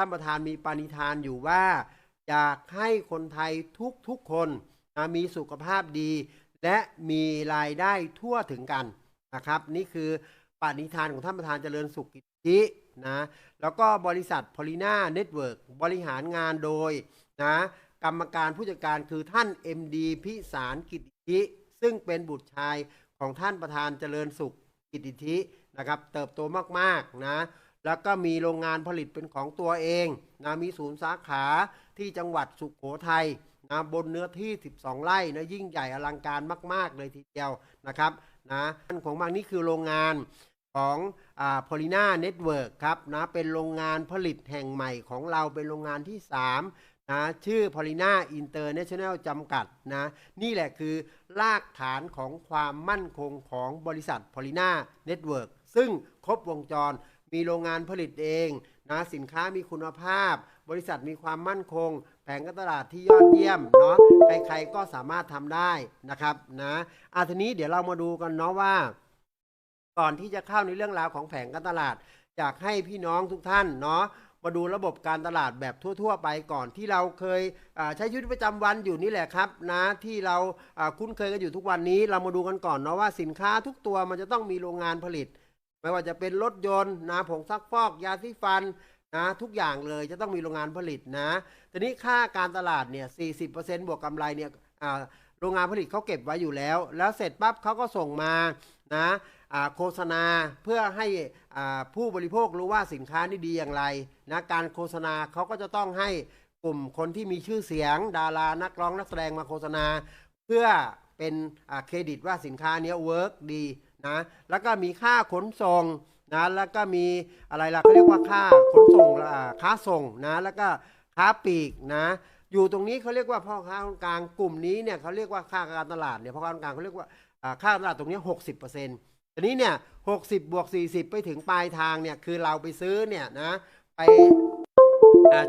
ท่านประธานมีปณิธานอยู่ว่า อยากให้คนไทยทุกๆคนนะมีสุขภาพดี และมีรายได้ทั่วถึงกันนะครับ นี่คือปณิธานของท่านประธานเจริญสุขกิจินะแล้วก็บริษัทพอลิน่าเน็ตเวิร์กบริหารงานโดยนะกรรมการผู้จัดการคือท่าน MD พิสารกิจธิซึ่งเป็นบุตรชายของท่านประธานเจริญสุขกิจธินะครับ เติบโตมากๆนะ แล้วก็มีโรงงานผลิตเป็นของตัวเองนะมีศูนย์สาขาที่จังหวัดสุขโขทัยนะบนเนื้อที่ 12 ไร่นะยิ่งใหญ่อลังการมาก ๆ เลยทีเดียวนะครับนะของบางนี่คือโรงงานของพอลิน่าเน็ตเวิร์กครับนะเป็นโรงงานผลิตแห่งใหม่ของเราเป็นโรงงานที่ 3 นะชื่อพอลิน่าอินเตอร์เนชั่นแนลจำกัดนะนี่แหละคือรากฐานของความมั่นคงของบริษัทพอลิน่าเน็ตเวิร์กซึ่งครบวงจร มีโรงงานผลิตเองนะสินค้ามีคุณภาพ บริษัทมีความมั่นคง แผงการตลาดที่ยอดเยี่ยมเนาะใครๆก็สามารถทำได้นะครับนะอาทีนี้เดี๋ยวเรามาดูกันเนาะว่า ก่อนที่จะเข้าในเรื่องราวของแผงการตลาดอยากให้พี่น้องทุกท่านเนาะมาดูระบบการตลาดแบบทั่ว ๆ ไปก่อนที่เราเคยใช้ชีวิตประจำวันอยู่นี่แหละครับนะที่เราคุ้นเคยกันอยู่ทุกวันนี้ เรามาดูกันก่อนเนาะว่าสินค้าทุกตัวมันจะต้องมีโรงงานผลิต ไม่ว่าจะเป็นรถยนต์นะผงซักฟอกยาสีฟันนะทุกอย่างเลยจะต้องมีโรงงานผลิตนะทีนี้ค่าการตลาดเนี่ย40%บวกกำไรเนี่ยโรงงานผลิตเขาเก็บไว้อยู่แล้ว แล้วเสร็จปั๊บเขาก็ส่งมานะโฆษณาเพื่อให้อ่าผู้บริโภครู้ว่าสินค้านี่ดีอย่างไรนะการโฆษณาเขาก็จะต้องให้กลุ่มคนที่มีชื่อเสียง ดารานักร้องนักแสดงมาโฆษณา เพื่อเป็นเครดิตว่าสินค้านี้เวิร์กดี นะ แล้วก็มีค่าขนส่งนะ แล้วก็มีอะไรล่ะเขาเรียกว่าค่าขนส่งอ่าค้าส่งนะ แล้วก็ค้าปลีกนะ อยู่ตรงนี้เขาเรียกว่าพ่อค้าคนกลางกลุ่มนี้เนี่ยเขาเรียกว่าค่าการตลาดเนี่ยพ่อค้าคนกลางเขาเรียกว่าค่าตลาดตรงนี้หกสิบเปอร์เซ็นต์ทีนี้เนี่ยหกสิบบวกสี่สิบไปถึงปลายทางเนี่ยคือเราไปซื้อเนี่ยนะไป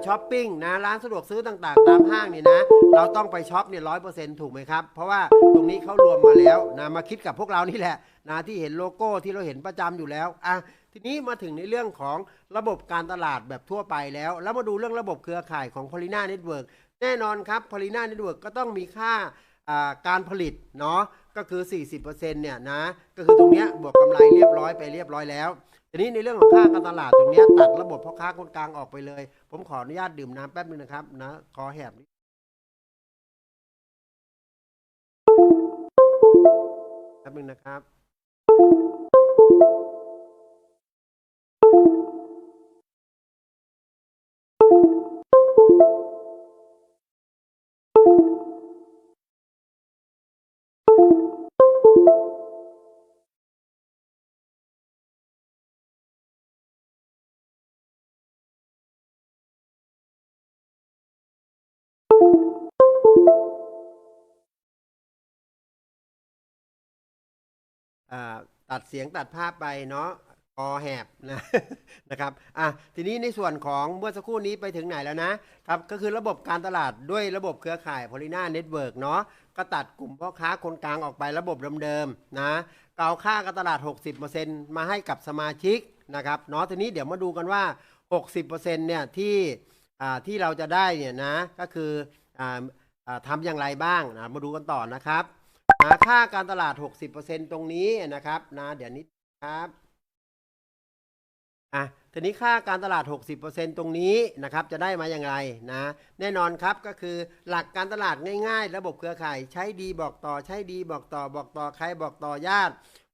ช้อปปิ้งนะร้านสะดวกซื้อต่างๆ ตามห้างเนี่ยนะ เราต้องไปช็อปเนี่ยร้อยเปอร์เซ็นต์ถูกไหมครับ เพราะว่าตรงนี้เขารวมมาแล้วนะมาคิดกับพวกเรานี่แหละนะที่เห็นโลโก้ที่เราเห็นประจำอยู่แล้วอะทีนี้มาถึงในเรื่องของระบบการตลาดแบบทั่วไปแล้ว แล้วมาดูเรื่องระบบเครือข่ายของ p o l i n a Network แน่นอนครับ p o l i n a Network ก็ต้องมีค่าอ่าการผลิตเนาะก็คือ 40%เนี่ยนะก็คือตรงเนี้ยบวกกำไรเรียบร้อยไปเรียบร้อยแล้ว ทีนี้ในเรื่องของค่าการตลาดตรงนี้ตัดระบบพ่อค้าคนกลางออกไปเลย ผมขออนุญาตดื่มน้ำแป๊บนึงนะครับนะคอแหบนิดแป๊บนึงนะครับ ตัดเสียงตัดภาพไปเนาะคอแหบนะนะครับอะทีนี้ในส่วนของเมื่อสักครู่นี้ไปถึงไหนแล้วนะครับก็คือระบบการตลาดด้วยระบบเครือข่าย p o l i n a Network เนาะก็ตัดกลุ่มพ่อค้าคนกลางออกไประบบเดิมๆนะก็เอาค่าการตลาด 60%มาให้กับสมาชิกนะครับเนาะทีนี้เดี๋ยวมาดูกันว่า 60%เนี่ยที่อ่าที่เราจะได้เนี่ยนะก็คืออ่าอ่าทำอย่างไรบ้างนะมาดูกันต่อนะครับ นะค่าการตลาด 60%ตรงนี้นะครับนะเดี๋ยวนี้ครับอะทีนี้ค่าการตลาด 60%ตรงนี้นะครับจะได้มาอย่างไรนะแน่นอนครับก็คือหลักการตลาดง่าย ๆ ระบบเครือข่ายใช้ดีบอกต่อใช้ดีบอกต่อบอกต่อใครบอกต่อญาติ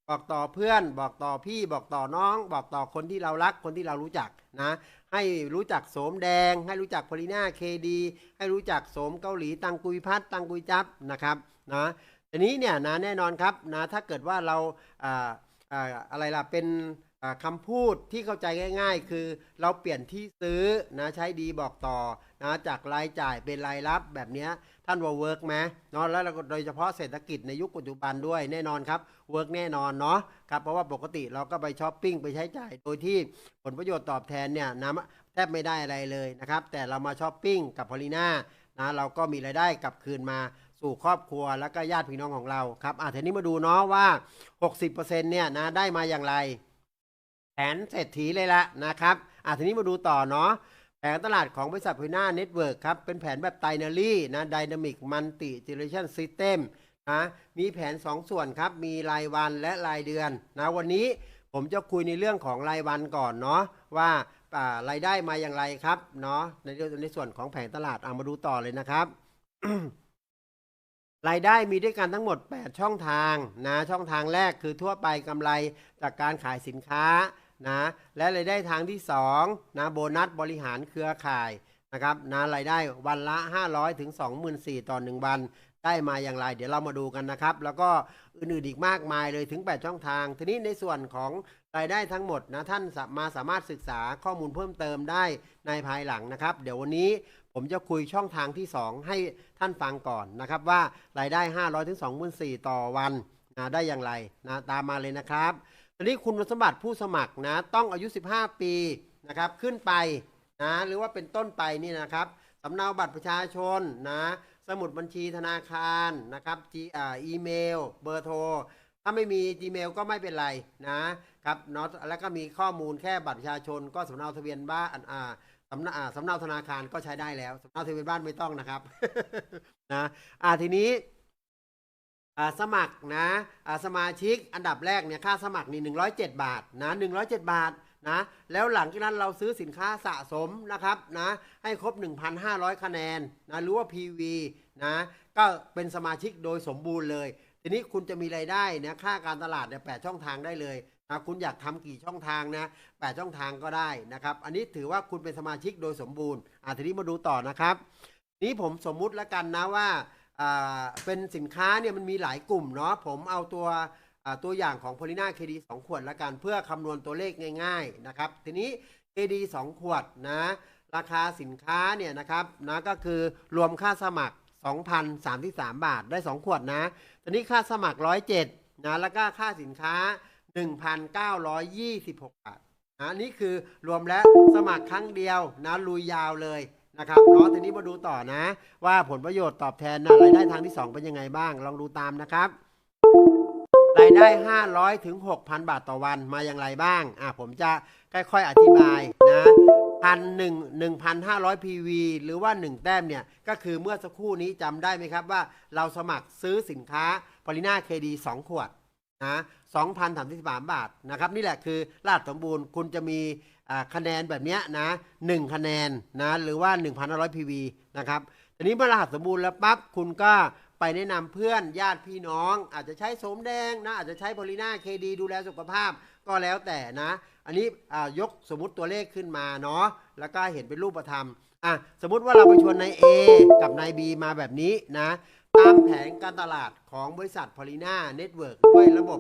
บอกต่อเพื่อน บอกต่อพี่บอกต่อน้อง บอกต่อคนที่เรารักคนที่เรารู้จักนะให้รู้จักโสมแดง ให้รู้จักพลิน่าเคดีให้รู้จักโสมเกาหลีตังกุยพัดตังกุยจับนะครับนะ ทีนี้เนี่ยนะแน่นอนครับนะถ้าเกิดว่าเราอ่าอ่าอะไรล่ะเป็นคำพูดที่เข้าใจง่าย ๆ คือเราเปลี่ยนที่ซื้อนะใช้ดีบอกต่อนะจากรายจ่ายเป็นรายรับแบบเนี้ยท่านว่าเวิร์กไหมเนาะแล้วเราโดยเฉพาะเศรษฐกิจในยุคปัจจุบันด้วยแน่นอนครับเวิร์กแน่นอนเนาะครับเพราะว่าปกติเราก็ไปช้อปปิ้งไปใช้จ่ายโดยที่ผลประโยชน์ตอบแทนเนี่ยนะแทบไม่ได้อะไรเลยนะครับแต่เรามาช้อปปิ้งกับพอลิน่านะเราก็มีรายได้กลับคืนมา สู่ครอบครัวแล้วก็ญาติพี่น้องของเราครับอะทีนี้มาดูเนาะว่า 60%เนี่ยนะได้มาอย่างไร แผนเศรษฐีเลยละนะครับอะทีนี้มาดูต่อเนาะแผนตลาดของบริษัทพีน่าเน็ตเวิร์กครับ เป็นแผนแบบไตนารี่นะดินามิกมันติเจเนเรชันซิสเต็มนะมีแผน 2 ส่วนครับ มีรายวันและรายเดือนนะวันนี้ผมจะคุยในเรื่องของรายวันก่อนเนาะว่าอ่ารายได้มาอย่างไรครับเนาะในเรื่องในส่วนของแผนตลาดเอามาดูต่อเลยนะครับ รายได้มีด้วยกันทั้งหมด 8 ช่องทางนะช่องทางแรกคือทั่วไปกำไรจากการขายสินค้านะและรายได้ทางที่2นะโบนัสบริหารเครือข่ายนะครับนะรายได้วันละ 500ถึง24,000ต่อ 1 วันได้มาอย่างไรเดี๋ยวเรามาดูกันนะครับ แล้วก็อื่นๆอีกมากมายเลยถึง 8 ช่องทาง ทีนี้ในส่วนของรายได้ทั้งหมดนะท่านมาสามารถศึกษาข้อมูลเพิ่มเติมได้ในภายหลังนะครับ เดี๋ยววันนี้ ผมจะคุยช่องทางที่ 2 ให้ท่านฟังก่อนนะครับ ว่ารายได้ 500ถึง24,000ต่อวันนะได้อย่างไรนะตามมาเลยนะครับตอนนี้คุณสมบัติผู้สมัครนะต้องอายุ 15 ปีนะครับขึ้นไปนะหรือว่าเป็นต้นไปนี่นะครับสำเนาบัตรประชาชนนะสมุดบัญชีธนาคารนะครับอีเมล เบอร์โทร ถ้าไม่มี Gmail ก็ไม่เป็นไรนะครับเนาะแล้วก็มีข้อมูลแค่บัตรประชาชน ก็สำเนาทะเบียนบ้านอ่า สำนาอ่าสำเนาธนาคารก็ใช้ได้แล้วสำเนาทะเบียนบ้านไม่ต้องนะครับนะอ่าทีนี้สมัครนะสมาชิกอันดับแรกเนี่ยค่าสมัครนี่107 บาทนะ107 บาทนะแล้วหลังจากนั้นเราซื้อสินค้าสะสมนะครับนะให้ครบ 1,500 คะแนนนะหรือว่า PV นะก็เป็นสมาชิกโดยสมบูรณ์เลย ทีนี้คุณจะมีรายได้นะค่าการตลาดเนี่ยแช่องทางได้เลย นะคุณอยากทำกี่ช่องทางนะแช่องทางก็ได้นะครับ อันนี้ถือว่าคุณเป็นสมาชิกโดยสมบูรณ์อ่าทีนี้มาดูต่อนะครับ นี้ผมสมมุติแล้วกันนะว่าเป็นสินค้าเนี่ยมันมีหลายกลุ่มเนาะผมเอาตัวตัวอย่างของ p o l i n a KD 2ขวดละกัน เพื่อคำนวณตัวเลขง่าย ๆนะครับ ทีนี้ KD 2ขวดนะราคาสินค้าเนี่ยนะครับนะก็คือรวมค่าสมัคร 2,033 บาทได้ 2 ขวดนะทีนี้ค่าสมัคร 107นะแล้วก็ค่าสินค้า 1,926 บาทนะนี่คือรวมแล้วสมัครครั้งเดียวนะลุยยาวเลยนะครับเนาะทีนี้มาดูต่อนะ ว่าผลประโยชน์ตอบแทนนะรายได้ทางที่ 2 เป็นยังไงบ้าง ลองดูตามนะครับ รายได้ 500 ถึง 6,000 บาทต่อวันมาอย่างไรบ้าง อะผมจะค่อยๆ อธิบายนะพันหนึ่งหนึ่งพันห้าร้อย PV หรือว่า 1 แต้มเนี่ย ก็คือเมื่อสักครู่นี้จำได้ไหมครับว่าเราสมัครซื้อสินค้าปรินาเคดี2ขวดนะ 2,033 บาทนะครับนี่แหละคือลาดสมบูรณ์คุณจะมีคะแนนแบบนี้นะ1คะแนนนะหรือว่า 1,500 PV นะครับทีนี้เมื่อรหัสสมบูรณ์แล้วปั๊บคุณก็ไปแนะนำเพื่อนญาติพี่น้อง อาจจะใช้สมแดงนะอาจจะใช้บริน่าเคดีดูแลสุขภาพก็แล้วแต่นะ อันนี้ยกสมมติตัวเลขขึ้นมาเนาะแล้วก็เห็นเป็นรูปธรรมอะสมมุติว่าเราไปชวนนาย A กับนาย B มาแบบนี้นะ ตามแผนการตลาดของบริษัทพอลิน่าเน็ตเวิร์กด้วยระบบ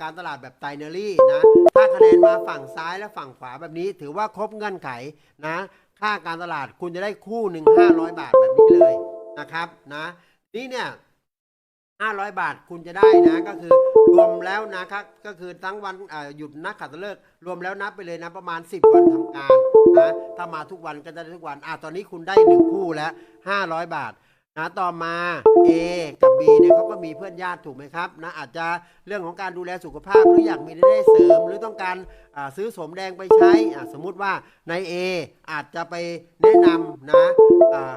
การตลาดแบบไตเนอรี่นะ ถ้าคะแนนมาฝั่งซ้ายและฝั่งขวาแบบนี้ ถือว่าครบเงื่อนไขนะ ค่าการตลาดคุณจะได้คู่หนึ่ง500บาทแบบนี้เลยนะครับนะนี่เนี่ย500บาทคุณจะได้นะก็คือรวมแล้วนะครับก็คือทั้งวันหยุดนักขัตฤกษ์รวมแล้วนับไปเลยนะประมาณ 10 วันทำการนะถ้ามาทุกวันก็จะได้ทุกวันอ่าตอนนี้คุณได้1คู่แล้ว500 บาท นะต่อมา A กับ B เนี่ยเขาก็มีเพื่อนญาติถูกไหมครับนะอาจจะเรื่องของการดูแลสุขภาพ หรืออยากมีรายได้เสริม หรือต้องการาซื้อสมแดงไปใช้อ่าสมมุติว่าใน A อาจจะไปแนะนำนะ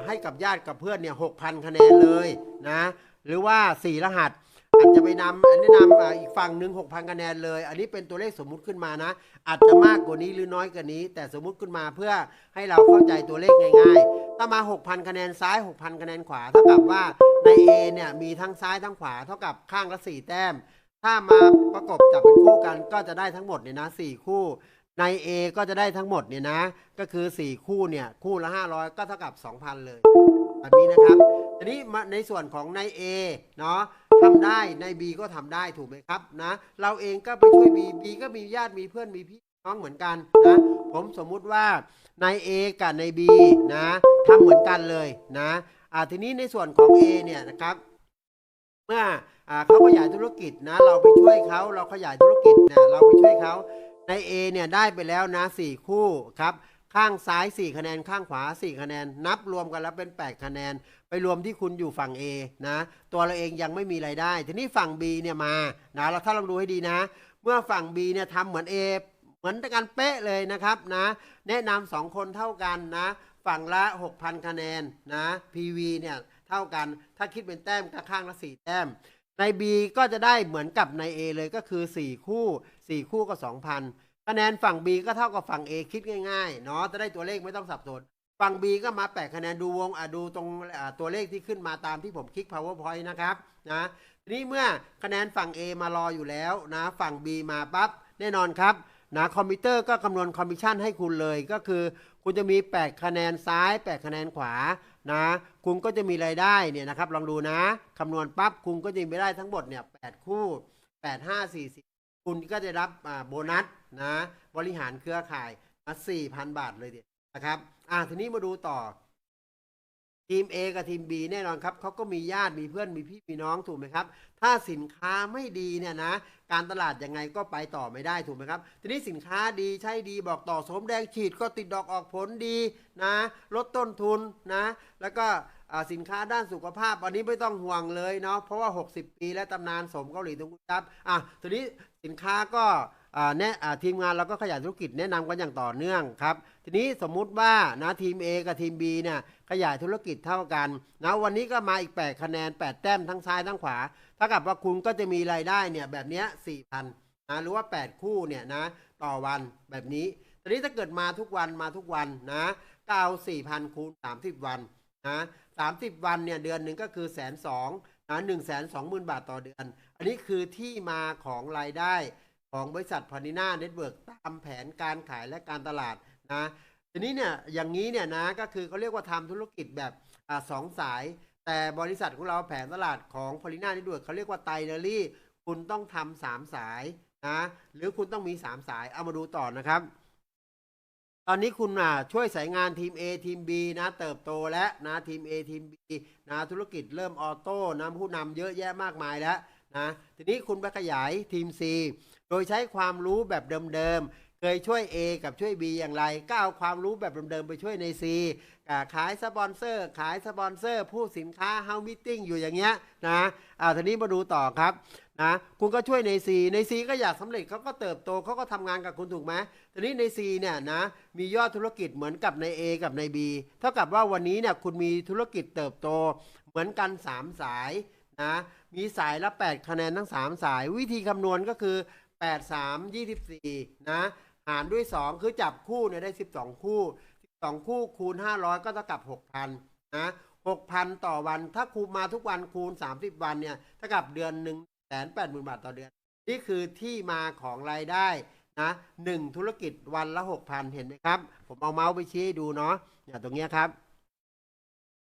ให้กับญาติกับเพื่อนเนี่ยหกพันคะแนนเลยนะหรือว่า 4 รหัส อาจจะไปนำแนะนำอีกฝั่งหนึ่ง6,000คะแนนเลย อันนี้เป็นตัวเลขสมมุติขึ้นมานะ อาจจะมากกว่านี้หรือน้อยกว่านี้ แต่สมมุติขึ้นมาเพื่อให้เราเข้าใจตัวเลขง่ายๆ ถ้ามา 6,000 คะแนนซ้าย 6,000 คะแนนขวา เท่ากับว่าใน A เนี่ยมีทั้งซ้ายทั้งขวา เท่ากับข้างละ 4 แต้ม ถ้ามาประกบจับเป็นคู่กันก็จะได้ทั้งหมดเนี่ยนะ4คู่ใน A ก็จะได้ทั้งหมดเนี่ยนะ ก็คือ 4 คู่เนี่ย คู่ละ 500 ก็เท่ากับ 2,000 เลย แบบนี้นะครับ ทีนี้มาในส่วนของใน A เนาะ ทำได้ใน B ก็ทำได้ถูกไหมครับนะเราเองก็ไปช่วย B B ก็มีญาติมีเพื่อนมีพี่น้องเหมือนกันนะผมสมมุติว่าใน A กับใน B นะทำเหมือนกันเลยนะอ่าทีนี้ในส่วนของ A เนี่ยนะครับ เมื่ออ่าเขาขยายธุรกิจนะ เราไปช่วยเขาเราขยายธุรกิจเนี่ยเราไปช่วยเขาใน A เนี่ยได้ไปแล้วนะ 4 คู่ครับข้างซ้าย 4 คะแนนข้างขวา 4 คะแนน นับรวมกันแล้วเป็น 8 คะแนน ไปรวมที่คุณอยู่ฝั่ง A นะ ตัวเราเองยังไม่มีไรายได้ ทีนี้ฝั่ง B เนี่ยมานะเราถ้าเราดูให้ดีนะ เมื่อฝั่ง B เนี่ยทำเหมือน A เหมือนกันเป๊ะเลยนะครับนะ แนะนำสองคนเท่ากันนะ ฝั่งละ 6,000 คะแนนนะ PV เนี่ยเท่ากัน ถ้าคิดเป็นแต้มก็ข้างละ 4 แต้ม ใน B ก็จะได้เหมือนกับใน A เลยก็คือ 4 คู่ 4 คู่ก็ 2,000คะแนนฝั่ง B ก็เท่ากับฝั่ง A คิดง่ายๆ เนาะจะได้ตัวเลขไม่ต้องสับสน ฝั่ง B ก็มา8คะแนนดูวงอะดูตรงอ่าตัวเลขที่ขึ้นมาตามที่ผมคลิก powerpoint นะครับนะทีนี้เมื่อคะแนนฝั่ง A มารออยู่แล้วนะฝั่ง B มาปั๊บแน่นอนครับนะคอมพิวเตอร์ก็คำนวณคอมมิชชั่นให้คุณเลยก็คือ คุณจะมี 8 คะแนนซ้าย 8 คะแนนขวานะคุณก็จะมีรายได้เนี่ยนะครับลองดูนะคำนวณปั๊บคุณก็จะมีรายได้ทั้งหมดเนี่ย8คู่ 8 5 40 คุณก็จะรับโบนัสนะบริหารเครือข่ายมา4,000 บาทเลยเดีย นะครับอ่าทีนี้มาดูต่อ ทีม A กับทีม B แน่นอนครับเขาก็มีญาติมีเพื่อนมีพี่มีน้องถูกไหมครับ ถ้าสินค้าไม่ดีเนี่ยนะ การตลาดยังไงก็ไปต่อไม่ได้ถูกไหมครับ ทีนี้สินค้าดีใช่ดีบอกต่อสมแดงฉีดก็ติดดอกออกผลดีนะ ลดต้นทุนนะ แล้วก็อ่าสินค้าด้านสุขภาพอันนี้ไม่ต้องห่วงเลยเนาะเพราะว่า 60 ปีและตำนานสมเกาหลีตรงคุณครับอะทีนี้สินค้าก็ แนะอ่าทีมงานเราก็ขยายธุรกิจแนะนำกันอย่างต่อเนื่องครับ ทีนี้สมมุติว่านะทีม A กับทีม B เนี่ยขยายธุรกิจเท่ากันนะวันนี้ก็มาอีก 8 คะแนน 8 แต้มทั้งซ้ายทั้งขวาถ้ากับว่าคุณก็จะมีรายได้เนี่ยแบบนี้ย4,000นนะหรือว่า 8 คู่เนี่ยนะต่อวันแบบนี้ทีนี้ถ้าเกิดมาทุกวันมาทุกวันนะก็เอา4,000คูณ 30 วันนะ30วันเนี่ยเดือนหนึ่งก็คือแสนสองนะหนึ่งแสนสองหมื่นบาทต่อเดือน อันนี้คือที่มาของรายได้ ของบริษัทพานิน่าเน็ตเวิร์กตามแผนการขายและการตลาดนะทีนี้เนี่ยอย่างนี้เนี่ยนะก็คือเขาเรียกว่าทำธุรกิจแบบอสองสาย แต่บริษัทของเราแผนตลาดของพานิน่าเน็ตเวิร์กเขาเรียกว่าไตเนอรี่ คุณต้องทำสามสายนะหรือคุณต้องมีสามสายเอามาดูต่อนะครับตอนนี้คุณอะช่วยสายงานทีม A ทีม B นะเติบโตแล้วนะทีม A ทีม B นะธุรกิจเริ่มออโต้นะผู้นำเยอะแยะมากมายแล้วนะทีนี้คุณไปขยายทีม C โดยใช้ความรู้แบบเดิมๆ เคยช่วย A กับช่วย B อย่างไร ก็เอาความรู้แบบเดิมๆ ไปช่วยใน C ขายสปอนเซอร์ ขายสปอนเซอร์ ผู้สินค้าเฮามิทติ้งอยู่อย่างเงี้ยนะอ่าทีนี้มาดูต่อครับนะคุณก็ช่วยใน C ใน C ก็อยากสำเร็จเขาก็เติบโตเขาก็ทำงานกับคุณถูกไหมทีนี้ใน C เนี่ยนะมียอดธุรกิจเหมือนกับใน A กับใน B เท่ากับว่าวันนี้เนี่ยคุณมีธุรกิจเติบโตเหมือนกัน 3 สายนะมีสายละ 8 คะแนนทั้ง 3 สาย วิธีคำนวณก็คือ 8 3 24 นะ หารด้วย 2 คือจับคู่เนี่ยได้ 12 คู่ 12 คู่คูณ 500 ก็เท่ากับ 6,000 นะ 6,000 ต่อวัน ถ้าคูณมาทุกวันคูณ 30 วันเนี่ยเท่ากับเดือน 1 8 0 0 0 0 บาทต่อเดือน นี่คือที่มาของรายได้นะหนึ่งธุรกิจวันละ 6,000 เห็นไหมครับ ผมเอาเมาส์ไปชี้ให้ดูเนาะเนี่ยตรงเนี้ยครับ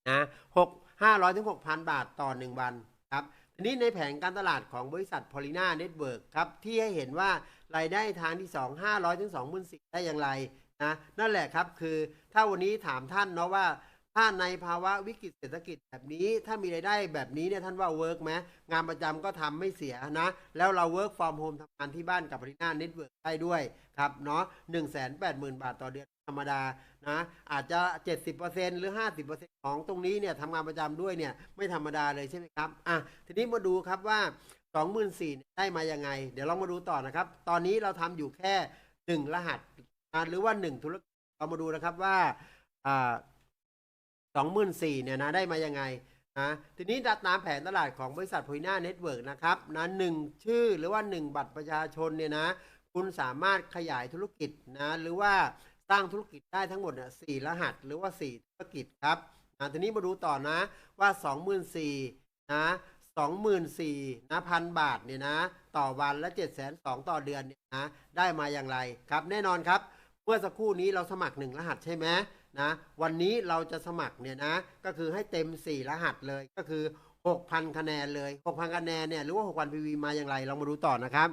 นะหกห้าร้อยถึงหกพันบาทต่อหนึ่งวันครับ ทีนี้ในแผนการตลาดของบริษัทพอลิน่าเน็ตเวิร์กครับ ที่ให้เห็นว่ารายได้ทางที่ 2 500ถึง2 0 0 0ได้อย่างไรนะนั่นแหละครับคือถ้าวันนี้ถามท่านเนาะว่าถ้าในภาวะวิกฤตเศรษฐกิจแบบนี้ ถ้ามีรายได้แบบนี้เนี่ยท่านว่าเวิร์กไหมงานประจำก็ทำไม่เสียนะ แล้วเราเวิร์กฟอร์มโฮมทำงานที่บ้านกับพอลิน่าเน็ตเวิร์กได้ด้วยครับเนาะหนึ่งแสนแปดหมื่นบาทต่อเดือน ธรรมดานะอาจจะ 70%หรือ 50%ของตรงนี้เนี่ยทำงานประจำด้วยเนี่ยไม่ธรรมดาเลยใช่ไหมครับอะทีนี้มาดูครับว่า 24,000ได้มายังไง เดี๋ยวเรามาดูต่อนะครับ ตอนนี้เราทำอยู่แค่ 1 รหัสอะหรือว่า 1 ธุรกิจเรามาดูนะครับว่าอ่า24,000เนี่ยนะได้มายังไงนะทีนี้ดัดตามแผนตลาดของบริษัทพอยนาเน็ตเวิร์กนะครับนะหนึ่งชื่อหรือว่า 1 บัตรประชาชนเนี่ยนะคุณสามารถขยายธุรกิจนะหรือว่า สร้างธุรกิจได้ทั้งหมดเนี่ยสี่รหัสหรือว่า4ธุรกิจครับอะทีนี้มาดูต่อนะว่า 24,000นะ24,000นะพันบาทเนี่ยนะ ต่อวันและ7 2 0 0 0ต่อเดือนเนี่ยนะได้มาอย่างไรครับ แน่นอนครับ เมื่อสักครู่นี้เราสมัคร 1 รหัสใช่ไหมนะวันนี้เราจะสมัครเนี่ยนะก็คือให้เต็ม 4 รหัสเลยก็คือ 6,000 คะแนนเลย 6,000 คะแนนเนี่ยหรือว่า 6,000 PV มาอย่างไร เรามาดูต่อนะครับ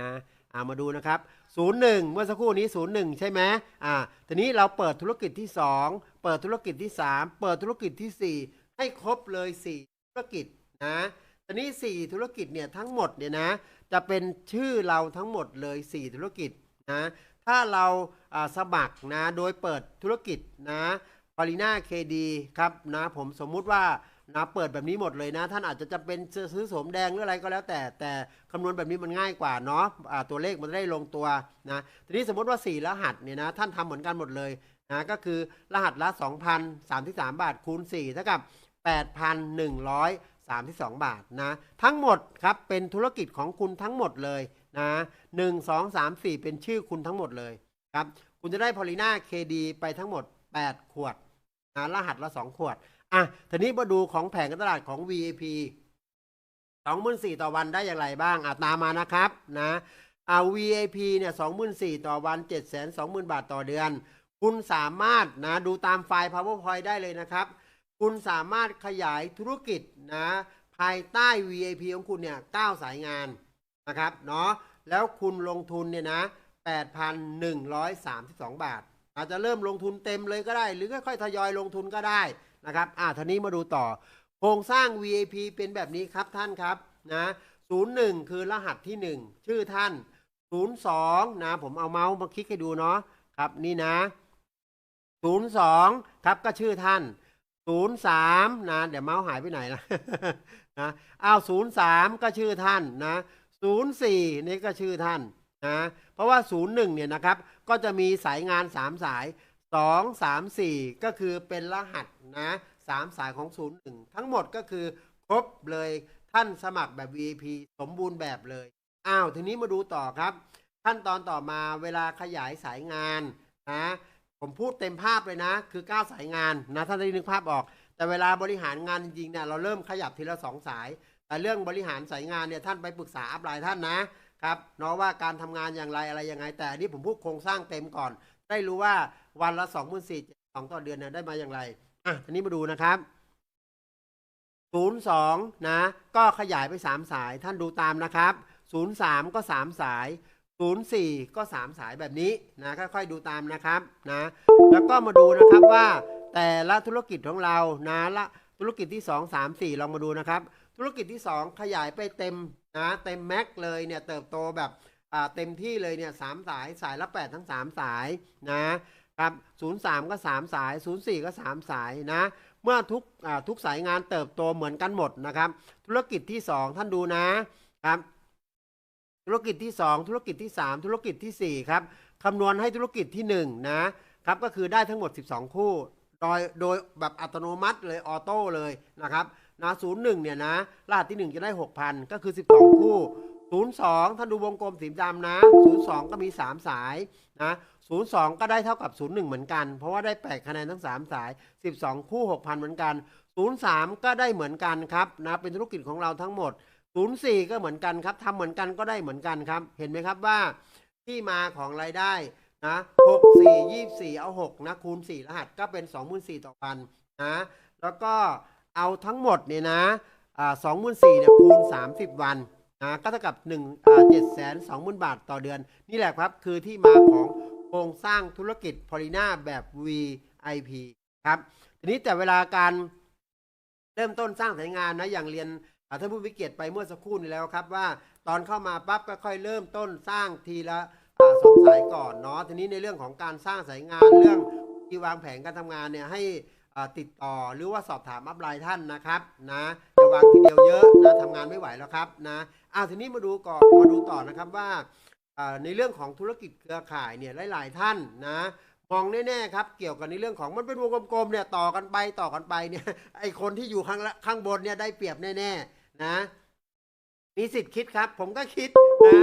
นะอ่ามาดูนะครับ 01 เมื่อสักครู่นี้ 01 ใช่ไหมอ่า ทีนี้เราเปิดธุรกิจที่ 2 เปิดธุรกิจที่ 3 เปิดธุรกิจที่ 4 ให้ครบเลย 4 ธุรกิจนะทีนี้ 4 ธุรกิจเนี่ยทั้งหมดเนี่ยนะ จะเป็นชื่อเราทั้งหมดเลย 4 ธุรกิจนะ ถ้าเราสมัครนะ โดยเปิดธุรกิจนะปริน่าเคดีครับนะ ผมสมมุติว่า นะเปิดแบบนี้หมดเลยนะ ท่านอาจจะจำเป็นซื้อสมแดงหรืออะไรก็แล้วแต่ แต่คำนวณแบบนี้มันง่ายกว่าเนาะอ่าตัวเลขมันได้ลงตัวนะทีนี้สมมติว่า 4 รหัสเนี่ยนะท่านทำเหมือนกันหมดเลยนะก็คือรหัสละ2,033 บาทคูณ4เท่ากับ 8,132 บาทนะทั้งหมดครับเป็นธุรกิจของคุณทั้งหมดเลยนะ1 2 3 4 เป็นชื่อคุณทั้งหมดเลยครับคุณจะได้พอลิน่าเคดีไปทั้งหมด 8 ขวดนะรหัสละ 2 ขวด อะทีนี้มาดูของแผงการตลาดของ VAP สองหมื่นสี่ต่อวันได้อย่างไรบ้างอะตามมานะครับนะอ่า VAP เนี่ยสองหมื่นสี่ต่อวันเจ็ดแสนสองหมื่นบาทต่อเดือน คุณสามารถนะดูตามไฟล์ PowerPoint ได้เลยนะครับ คุณสามารถขยายธุรกิจนะภายใต้ VAP ของคุณเนี่ยเก้าสายงานนะครับเนาะแล้วคุณลงทุนเนี่ยนะ8,132 บาท อาจจะเริ่มลงทุนเต็มเลยก็ได้ หรือค่อยๆทยอยลงทุนก็ได้ นะครับอ่าทีนี้มาดูต่อ โครงสร้าง VAP เป็นแบบนี้ครับท่านครับนะ01 คือรหัสที่ 1 ชื่อท่าน 02 นะผมเอาเมาส์มาคลิกให้ดูเนาะครับนี่นะ 02 ครับก็ชื่อท่าน 03 นะ เดี๋ยวเมาส์หายไปไหนนะนะอ้าว03 ก็ชื่อท่านนะ04 นี่ก็ชื่อท่านนะเพราะว่า 01 เนี่ยนะครับ ก็จะมีสายงาน 3 สาย 2 3 4 ก็คือเป็นรหัสนะสามสายของ 01 ทั้งหมดก็คือครบเลยท่านสมัครแบบ VIP สมบูรณ์แบบเลยอ้าวทีนี้มาดูต่อครับ ขั้นตอนต่อมาเวลาขยายสายงานนะผมพูดเต็มภาพเลยนะ คือ 9 สายงานนะท่านได้นึกภาพออก แต่เวลาบริหารงานจริงๆเนี่ยเราเริ่มขยับทีละสองสาย แต่เรื่องบริหารสายงานเนี่ยท่านไปปรึกษาอัพไลน์ท่านนะครับเนาะว่าการทำงานอย่างไรอะไรยังไง แต่อันนี้ผมพูดโครงสร้างเต็มก่อน ได้รู้ว่า วันละ2 4 0 0 0สองต่อเดือนเนี่ยได้มาอย่างไรอะทีนี้มาดูนะครับ02นย์สองนะก็ขยายไป3สายท่านดูตามนะครับ03ก็3สาย04ก็3สายแบบนี้นะค่อยๆดูตามนะครับนะแล้วก็มาดูนะครับว่าแต่ละธุรกิจของเรานะละธุรกิจที่2 3 4ลองมาดูนะครับ ธุรกิจที่2ขยายไปเต็มนะเต็มแม็กเลยเนี่ยเติบโตแบบอ่าเต็มที่เลยเนี่ยสามสายสายละ8ทั้ง3สายนะ ครับ03 ก็ 3 สาย 04 ก็ 3 สายนะ เมื่อทุกทุกสายงานเติบโตเหมือนกันหมดนะครับ ธุรกิจที่ 2 ท่านดูนะครับ ธุรกิจที่ 2 ธุรกิจที่ 3 ธุรกิจทีสี่4 ครับคำนวณให้ธุรกิจที่ 1 นะครับก็คือได้ทั้งหมด 12 คู่ โดยโดยแบบอัตโนมัติเลยออโต้เลยนะครับนะ01เนี่ยนะรหัสที่ 1 จะได้ 6,000 ก็คือ 12 คู่ 02 ท่านดูวงกลมสีดำนะ 02 ก็มี 3 สายนะ 02 ก็ได้เท่ากับ 01 เหมือนกัน เพราะว่าได้ 8 คะแนนทั้ง 3 สาย 12 คู่ 6,000 เหมือนกัน 03 ก็ได้เหมือนกันครับนะเป็นธุรกิจของเราทั้งหมด 04 ก็เหมือนกันครับทำเหมือนกันก็ได้เหมือนกันครับ เห็นไหมครับว่าที่มาของรายได้นะ6 4 24 เอา 6 นะ คูณ 4 รหัสก็เป็น 24,000 ต่อวันนะ แล้วก็เอาทั้งหมดเนี่ยนะอ่า24,000เนี่ยคูณ 30 วันนะก็เท่ากับ1อ่า7แสน20,000บาทต่อเดือน นี่แหละครับคือที่มาของ โครงสร้างธุรกิจพอลิน่าแบบ VIP ครับทีนี้แต่เวลาการเริ่มต้นสร้างสายงานนะอย่างเรียนท่านผู้วิเกียรติไปเมื่อสักครู่นี้แล้วครับ ว่าตอนเข้ามาปั๊บก็ค่อยเริ่มต้นสร้างทีละสองสายก่อนเนาะทีนี้ในเรื่องของการสร้างสายงานเรื่องที่วางแผนการทำงานเนี่ยให้ติดต่อหรือว่าสอบถามอัพไลน์ท่านนะครับนะอย่าวางทีเดียวเยอะนะทำงานไม่ไหวแล้วครับนะอ้าวทีนี้มาดูก่อนมาดูต่อนะครับว่า ในเรื่องของธุรกิจเครือข่ายเนี่ยหลาย ๆ ท่านนะมองแน่ๆครับเกี่ยวกับในเรื่องของมันเป็นวงกลมๆเนี่ยต่อกันไปต่อกันไปเนี่ยไอคนที่อยู่ข้างละข้างบนเนี่ยได้เปรียบแน่ๆนะมีสิทธิ์คิดครับ ผมก็คิดนะ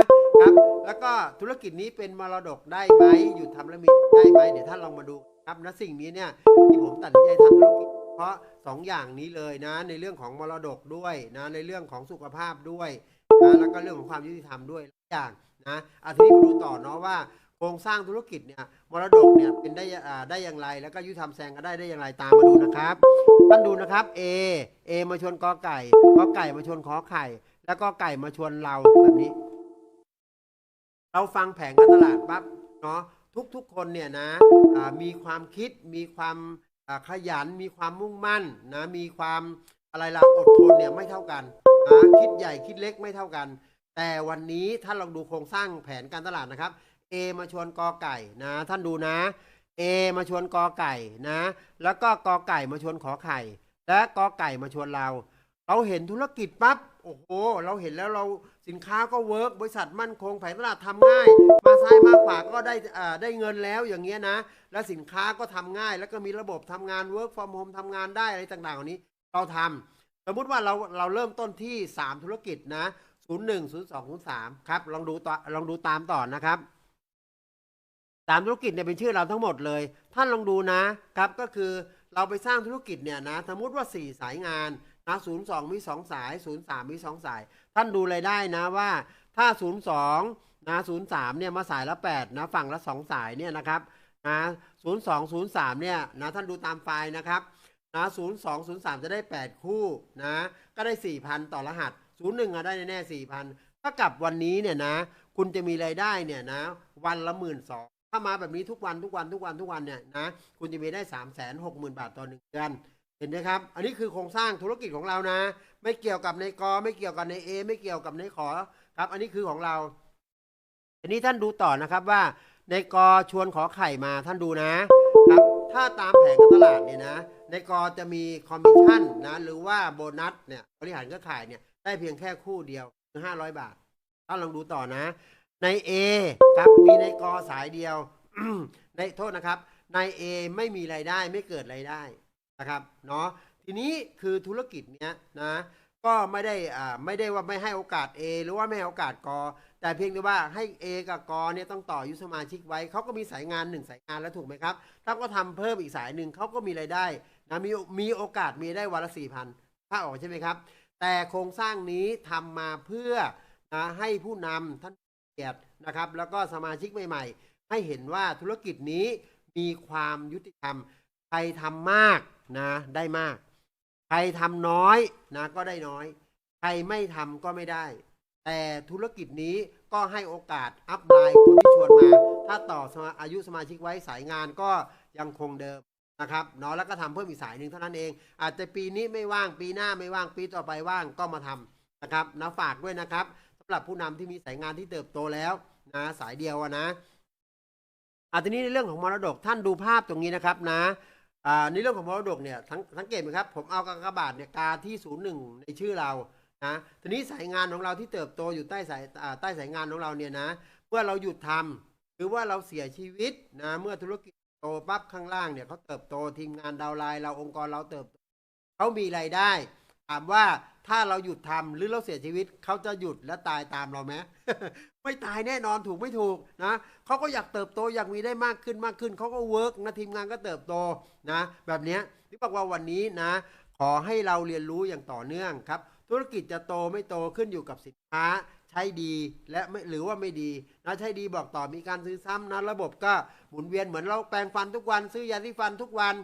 ครับแล้วก็ธุรกิจนี้เป็นมรดกได้ไหมหยุดทำแล้วมีได้ไหมเดี๋ยวท่านลองมาดูครับนะสิ่งนี้เนี่ยที่ผมตัดสินใจทำธุรกิจเพราะสองอย่างนี้เลยนะ ในเรื่องของมรดกด้วยนะในเรื่องของสุขภาพด้วยนะแล้วก็เรื่องของความยุติธรรมด้วยหลายอย่าง นะอาทีนี้มาดูต่อเนาะว่าโครงสร้างธุรกิจเนี่ยมรดกเนี่ยเป็นได้อ่าได้อย่างไร แล้วก็ยุติธรรมแซงก็ได้ได้อย่างไรตามมาดูนะครับท่านดูนะครับ A A มาชวนกอไก่กอไก่มาชวนขอไข่ แล้วก็ไก่มาชวนเราแบบนี้ เราฟังแผงการตลาดปั๊บเนาะทุกๆคนเนี่ยนะอ่ามีความคิดมีความขยันมีความมุ่งมั่นนะมีความอะไรล่ะอดทนเนี่ยไม่เท่ากันนะคิดใหญ่คิดเล็กไม่เท่ากัน แต่วันนี้ท่านลองดูโครงสร้างแผนการตลาดนะครับ A มาชวนกอไก่นะ ท่านดูนะ A มาชวนกอไก่นะ แล้วก็กอไก่มาชวนขอไข่ และกอไก่มาชวนเรา เราเห็นธุรกิจปั๊บโอ้โห เราเห็นแล้วเราสินค้าก็เวิร์กบริษัทมั่นคงแผนตลาดทำง่าย มาซ้ายมาขวาก็ได้ได้เงินแล้วอย่างเงี้ยนะ แล้วสินค้าก็ทำง่าย แล้วก็มีระบบทำงาน work from home ทำงานได้อะไรต่างๆเหล่านี้ เราทำสมมุติว่าเราเราเริ่มต้นที่ 3 ธุรกิจนะ 01 02 03ครับ ลองดูต่อลองดูตามต่อนะครับสามธุรกิจเนี่ยเป็นชื่อเราทั้งหมดเลย ท่านลองดูนะครับ ก็คือเราไปสร้างธุรกิจเนี่ยนะสมมติว่า 4 สายงานนะ02มี2สาย03มี2สาย ท่านดูเลยได้นะว่าถ้า02นะ03เนี่ยมาสายละ8นะฝั่งละ2สายเนี่ยนะครับนะ02 03เนี่ยนะท่านดูตามไฟล์นะครับนะ02 03จะได้8คู่นะก็ได้4,000ต่อรหัส 01อ่งอะได้แน่ๆ4,000ถ้ากับวันนี้เนี่ยนะ คุณจะมีรายได้เนี่ยนะ วันละหมื่นสองถ้ามาแบบนี้ทุกวันทุกวันทุกวันทุกวันเนี่ยนะคุณจะมีได้สามแสนหกหมื่นบาทต่อหนึ่งเดือนเห็นไหมครับ อันนี้คือโครงสร้างธุรกิจของเรานะ ไม่เกี่ยวกับในกอไม่เกี่ยวกับในเอไม่เกี่ยวกับในขอครับ อันนี้คือของเราทีนี้ท่านดูต่อนะครับว่าในกอชวนขอไข่มาท่านดูนะครับถ้าตามแผงการตลาดเนี่ยนะ ในกอจะมีคอมมิชชั่นนะหรือว่าโบนัสเนี่ยบริหารเครือข่ายเนี่ย ได้เพียงแค่คู่เดียวคือห้าร้อยบาทถ้าลองดูต่อนะ ใน A ครับมีในกอสายเดียว ในโทษนะครับ ใน A ไม่มีรายได้ไม่เกิดรายได้นะครับเนาะทีนี้คือธุรกิจเนี้ยนะก็ไม่ได้อ่าไม่ได้ว่าไม่ให้โอกาส A หรือว่าไม่ให้โอกาสกอ แต่เพียงแต่ว่าให้ A กับกอเนี่ยต้องต่ออายุสมาชิกไว้เขาก็มีสายงานหนึ่งสายงานแล้วถูกไหมครับ ถ้าก็ทำเพิ่มอีกสายหนึ่งเขาก็มีรายได้นะมีมีโอกาสมีได้วันละสี่พันถ้าออกใช่ไหมครับ แต่โครงสร้างนี้ทำมาเพื่อนะให้ผู้นำท่านเกียรตินะครับ แล้วก็สมาชิกใหม่ ๆ ให้เห็นว่าธุรกิจนี้มีความยุติธรรม ใครทำมากนะได้มาก ใครทำน้อยนะก็ได้น้อย ใครไม่ทำก็ไม่ได้ แต่ธุรกิจนี้ก็ให้โอกาสอัพไลน์คนที่ชวนมา ถ้าต่ออายุสมาชิกไว้สายงานก็ยังคงเดิม นะครับเนาะแล้วก็ทำเพิ่มอีกสายหนึ่งเท่านั้นเอง อาจจะปีนี้ไม่ว่างปีหน้าไม่ว่างปีต่อไปว่างก็มาทำนะครับนะฝากด้วยนะครับสำหรับผู้นำที่มีสายงานที่เติบโตแล้วนะสายเดียวอะนะอะทีนี้ในเรื่องของมรดกท่านดูภาพตรงนี้นะครับนะในเรื่องของมรดกเนี่ยทั้งสังเกตไหมครับ ผมเอากากบาทเนี่ยกาที่ศูนย์หนึ่งในชื่อเรานะทีนี้สายงานของเราที่เติบโตอยู่ใต้สายใต้สายงานของเราเนี่ยนะเมื่อเราหยุดทำหรือว่าเราเสียชีวิตนะเมื่อธุรกิจ โตปั๊บข้างล่างเนี่ยเขาเติบโตทีมงานดาวไลน์เราองค์กรเราเติบโตเขามีรายได้ ถามว่าถ้าเราหยุดทำหรือเราเสียชีวิตเขาจะหยุดและตายตามเราไหมไม่ตายแน่นอนถูกไม่ถูกนะเขาก็อยากเติบโตอยากมีได้มากขึ้นมากขึ้นเขาก็เวิร์กนะทีมงานก็เติบโตนะ แบบนี้ที่บอกว่าวันนี้นะ ขอให้เราเรียนรู้อย่างต่อเนื่องครับ ธุรกิจจะโตไม่โตขึ้นอยู่กับสินค้า ใช้ดีและไม่หรือว่าไม่ดีนะใช้ดีบอกต่อมีการซื้อซ้ำนะระบบก็หมุนเวียนเหมือนเราแปรงฟันทุกวัน ซื้อยาสีฟันทุกวัน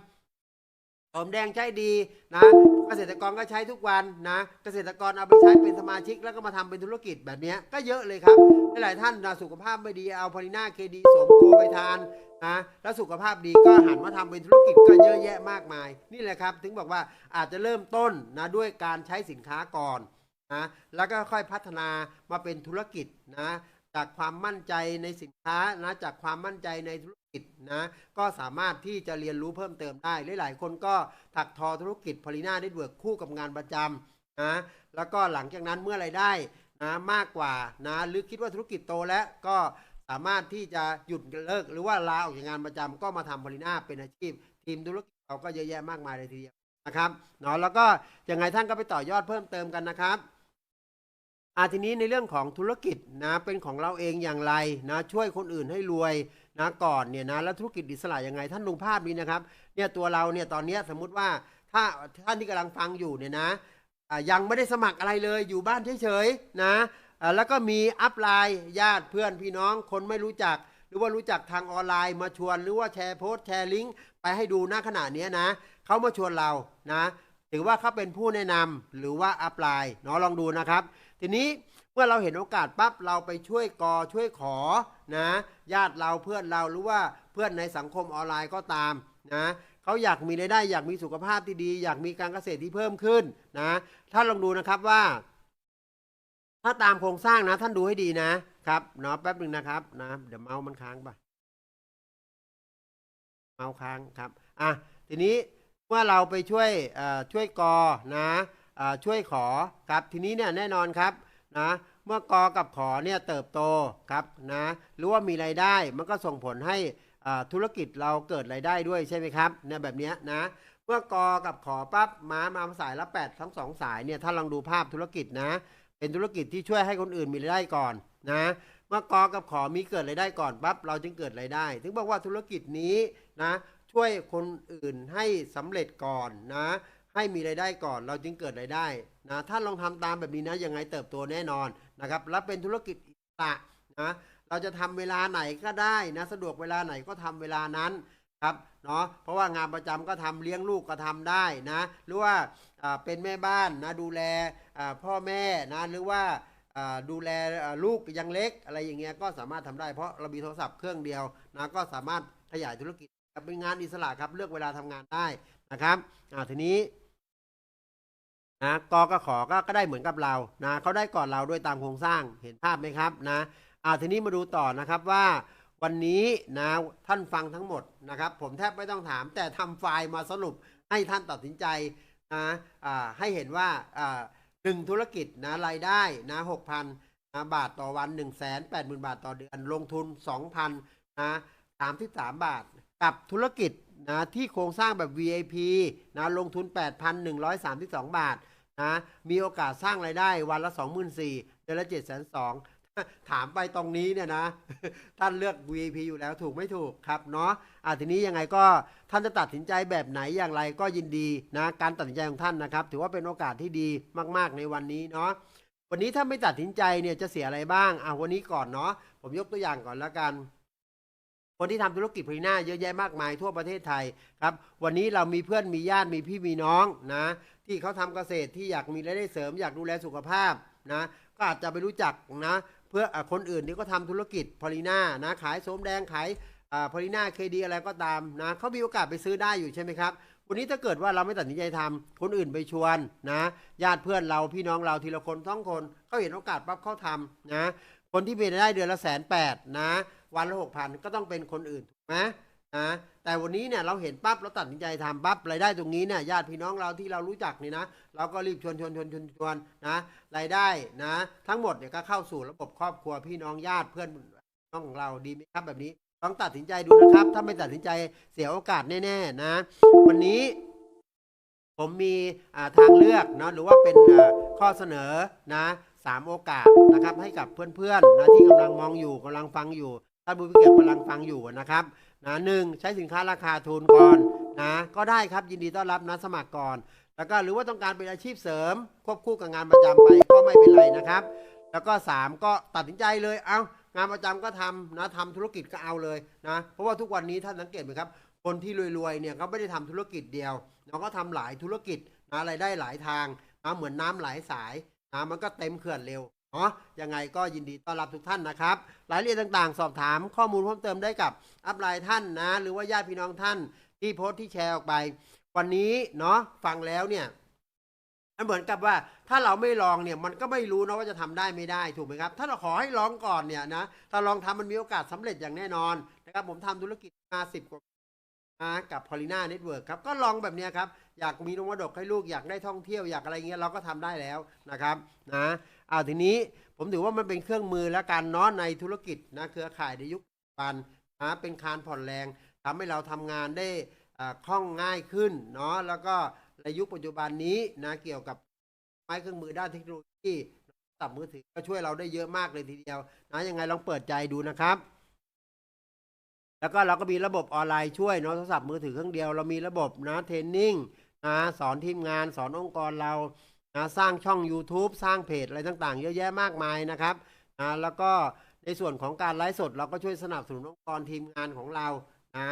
หอมแดงใช้ดีนะเกษตรกรก็ใช้ทุกวันนะ เกษตรกรเอาไปใช้เป็นสมาชิกแล้วก็มาทำเป็นธุรกิจแบบนี้ก็เยอะเลยครับหลายท่านนะสุขภาพไม่ดีเอาพอลิน่าเคดีสมตัวไปทานนะแล้วสุขภาพดีก็หันมาทำเป็นธุรกิจก็เยอะแยะมากมาย นี่แหละครับ ถึงบอกว่าอาจจะเริ่มต้นนะด้วยการใช้สินค้าก่อน นะแล้วก็ค่อยพัฒนามาเป็นธุรกิจนะจากความมั่นใจในสินค้านะจากความมั่นใจในธุรกิจนะก็สามารถที่จะเรียนรู้เพิ่มเติมได้หลายๆคนก็ถักทอธุรกิจพอลิน่าได้เวิร์กคู่กับงานประจำนะแล้วก็หลังจากนั้นเมื่อไรายได้นะมากกว่านะหรือคิดว่าธุรกิจโตแล้วก็สามารถที่จะหยุดเลิก หรือว่าลาออกจากงานประจำก็มาทำพอลิน่าเป็นอาชีพ ทีมธุรกิจเราก็เยอะแยะมากมายเลยทีเดียวนะครับเนาะแล้วก็ยังไงท่านก็ไปต่อยอดเพิ่มเติมกันนะครับ อาทีนี้ในเรื่องของธุรกิจนะเป็นของเราเองอย่างไรนะช่วยคนอื่นให้รวยนะก่อนเนี่ยนะแล้วธุรกิจอิสระยังไงท่านดูภาพนี้นะครับเนี่ยตัวเราเนี่ยตอนนี้สมมุติว่าถ้าท่านที่กำลังฟังอยู่เนี่ยนะยังไม่ได้สมัครอะไรเลยอยู่บ้านเฉยๆนะแล้วก็มีอัพไลน์ญาติเพื่อนพี่น้องคนไม่รู้จัก หรือว่ารู้จักทางออนไลน์มาชวนหรือว่าแชร์โพสต์แชร์ลิงก์ไปให้ดูหน้าขณะนี้นะเขามาชวนเรานะถือว่าเขาเป็นผู้แนะนำหรือว่าอัพไลน์เนาะลองดูนะครับ ทีนี้เมื่อเราเห็นโอกาสปั๊บเราไปช่วยกอช่วยขอนะญาติเราเพื่อนเราหรือว่าเพื่อนในสังคมออนไลน์ก็ตามนะเขาอยากมีรายได้อยากมีสุขภาพที่ดี อยากมีการเกษตรที่เพิ่มขึ้นนะท่านลองดูนะครับว่า ถ้าตามโครงสร้างนะ ท่านดูให้ดีนะครับเนาะแป๊บหนึ่งนะครับนะเดี๋ยวเมาส์มันค้างปะเมาส์ค้างครับอะทีนี้เมื่อเราไปช่วยช่วยกอนะ ช่วยขอครับทีนี้เนี่ยแน่นอนครับนะเมื่อกอกับขอเนี่ยเติบโตครับนะหรือว่ามีรายได้มันก็ส่งผลให้ธุรกิจเราเกิดรายได้ด้วยใช่ไหมครับเนี่ยแบบนี้นะเมื่อกอกับขอปั๊บม้ามาสายละแปดทั้งสองสายเนี่ยถ้าลองดูภาพธุรกิจนะเป็นธุรกิจที่ช่วยให้คนอื่นมีรายได้ก่อนนะเมื่อกอกับขอมีเกิดรายได้ก่อนปั๊บเราจึงเกิดรายได้ ถึงบอกว่าธุรกิจนี้นะช่วยคนอื่นให้สำเร็จก่อนนะ ให้มีรายได้ก่อนเราจึงเกิดรายได้นะถ้าลองทำตามแบบนี้นะยังไงเติบโตแน่นอนนะครับและเป็นธุรกิจอิสระนะเราจะทำเวลาไหนก็ได้นะสะดวกเวลาไหนก็ทำเวลานั้นครับเนาะเพราะว่างานประจำก็ทำเลี้ยงลูกก็ทำได้นะหรือว่าเป็นแม่บ้านนะดูแลพ่อแม่นะหรือว่าดูแลลูกยังเล็กอะไรอย่างเงี้ยก็สามารถทำได้เพราะเรามีโทรศัพท์เครื่องเดียวนะก็สามารถขยายธุรกิจเป็นงานอิสระครับเลือกเวลาทำงานได้ นะครับอ่าทีนี้นะกอกับขอก็ก็ได้เหมือนกับเรานะเขาได้ก่อนเราด้วยตามโครงสร้างเห็นภาพไหมครับนะอ่าทีนี้มาดูต่อนะครับว่าวันนี้นะท่านฟังทั้งหมดนะครับ ผมแทบไม่ต้องถาม แต่ทำไฟล์มาสรุปให้ท่านตัดสินใจนะอ่าให้เห็นว่าอ่าหนึ่งธุรกิจนะรายได้นะหกพันนะบาทต่อวัน1นึ่งแสนแปดหมื่นบาทต่อเดือนลงทุน2,000นะสามสิบสามบาท กับธุรกิจ นะที่โครงสร้างแบบ VIP นะลงทุน 8,132 บาทนะมีโอกาสสร้างรายได้วันละ 24,000เดือนละ 7 2 0 0 0 ถามไปตรงนี้เนี่ยนะ ท่านเลือก VIP อยู่แล้วถูกไม่ถูกครับเนาะอะทีนี้ยังไงก็ท่านจะตัดสินใจแบบไหนอย่างไรก็ยินดีนะ การตัดสินใจของท่านนะครับ ถือว่าเป็นโอกาสที่ดีมากๆในวันนี้เนาะวันนี้ถ้าไม่ตัดสินใจเนี่ยจะเสียอะไรบ้างอะวันนี้ก่อนเนาะผมยกตัวอย่างก่อนแล้วกัน คนที่ทำธุรกิจพลีน่าเยอะแยะมากมายทั่วประเทศไทยครับ วันนี้เรามีเพื่อนมีญาติมีพี่มีน้องนะ ที่เขาทำเกษตรที่อยากมีรายได้เสริม อยากดูแลสุขภาพนะ ก็อาจจะไปรู้จักนะ เพื่อคนอื่นที่เขาทำธุรกิจพอลีน่านะขายโสมแดงขายพอลีน่าเคดีอะไรก็ตามนะเขามีโอกาสไปซื้อได้อยู่ใช่ไหมครับวันนี้ถ้าเกิดว่าเราไม่ตัดสินใจทำคนอื่นไปชวนนะญาติเพื่อนเราพี่น้องเราทีละคนสองคนเขาเห็นโอกาสปั๊บเขาทำนะคนที่เป็นรายได้เดือนละแสนแปดนะ วันละหกพันก็ต้องเป็นคนอื่นถูกไหมนะแต่วันนี้เนี่ยเราเห็นปั๊บเราตัดสินใจทำปั๊บรายได้ตรงนี้เนี่ยญาติพี่น้องเราที่เรารู้จักนี่นะ เราก็รีบชวนชวนชวนชวนชวนนะรายได้นะ ทั้งหมดเนี่ยก็เข้าสู่ระบบครอบครัวพี่น้องญาติเพื่อนน้องของเราดีไหมครับแบบนี้ต้องตัดสินใจดูนะครับ ถ้าไม่ตัดสินใจเสียโอกาสแน่ๆนะ วันนี้ผมมีทางเลือกเนาะหรือว่าเป็นข้อเสนอนะสามโอกาสนะครับให้กับเพื่อนๆนะที่กำลังมองอยู่กำลังฟังอยู่ ท่านผู้เกียรติกำลังฟังอยู่นะครับนะหนึ่งใช้สินค้าราคาทุนก่อนนะก็ได้ครับยินดีต้อนรับนะสมัครก่อน แล้วก็หรือว่าต้องการเป็นอาชีพเสริม ควบคู่กับงานประจำไปก็ไม่เป็นไรนะครับ แล้วก็สามก็ตัดสินใจเลยเอางานประจำก็ทำนะทำธุรกิจก็เอาเลยนะเพราะว่าทุกวันนี้ท่านสังเกตไหมครับคนที่รวยๆเนี่ยเขาไม่ได้ทำธุรกิจเดียวเราก็ทำหลายธุรกิจนะรายได้หลายทางนะเหมือนน้ำหลายสายนะมันก็เต็มเขื่อนเร็ว เนาะยังไงก็ยินดีต้อนรับทุกท่านนะครับ รายละเอียดต่างๆ สอบถามข้อมูลเพิ่มเติมได้กับอัพไลน์ท่านนะ หรือว่าญาติพี่น้องท่านที่โพสต์ที่แชร์ออกไป วันนี้เนาะฟังแล้วเนี่ยมันเหมือนกับว่าถ้าเราไม่ลองเนี่ยมันก็ไม่รู้นะว่าจะทำได้ไม่ได้ถูกไหมครับ ถ้าเราขอให้ลองก่อนเนี่ยนะถ้าลองทำมันมีโอกาสสำเร็จอย่างแน่นอนนะครับผมทำธุรกิจมาสิบกว่า มากับพอลิน่าเน็ตเวิร์กครับก็ลองแบบนี้ครับ อยากมีนวดกให้ลูกอยากได้ท่องเที่ยวอยากอะไรเงี้ยเราก็ทำได้แล้วนะครับนะอ้าวทีนี้ผมถือว่ามันเป็นเครื่องมือและการเนาะในธุรกิจนะเครือข่ายในยุคปัจจุบันนะเป็นคานผ่อนแรงทำให้เราทำงานได้อ่าคล่องง่ายขึ้นเนาะแล้วก็ในยุคปัจจุบันนี้นะเกี่ยวกับไม้เครื่องมือด้านเทคโนโลยีโทรศัพท์มือถือก็ช่วยเราได้เยอะมากเลยทีเดียวนะยังไงลองเปิดใจดูนะครับ แล้วก็เราก็มีระบบออนไลน์ช่วยเนาะโทรศัพท์มือถือเครื่องเดียวเรามีระบบนะเทรนนิ่งนะสอนทีมงานสอนองค์กรเรานะสร้างช่อง YouTube สร้างเพจอะไรต่างๆ เยอะแยะมากมายนะครับนะแล้วก็ในส่วนของการไลฟ์สด เราก็ช่วยสนับสนุนองค์กรทีมงานของเรานะ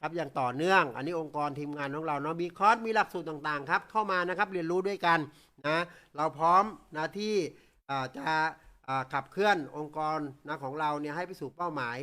ครับอย่างต่อเนื่อง อันนี้องค์กรทีมงานของเราเนาะมีคอร์สมีหลักสูตรต่างๆครับเข้ามานะครับเรียนรู้ด้วยกันนะเราพร้อมนะที่จะขับเคลื่อนองค์กรนะของเราเนี่ยให้ไปสู่เป้าหมาย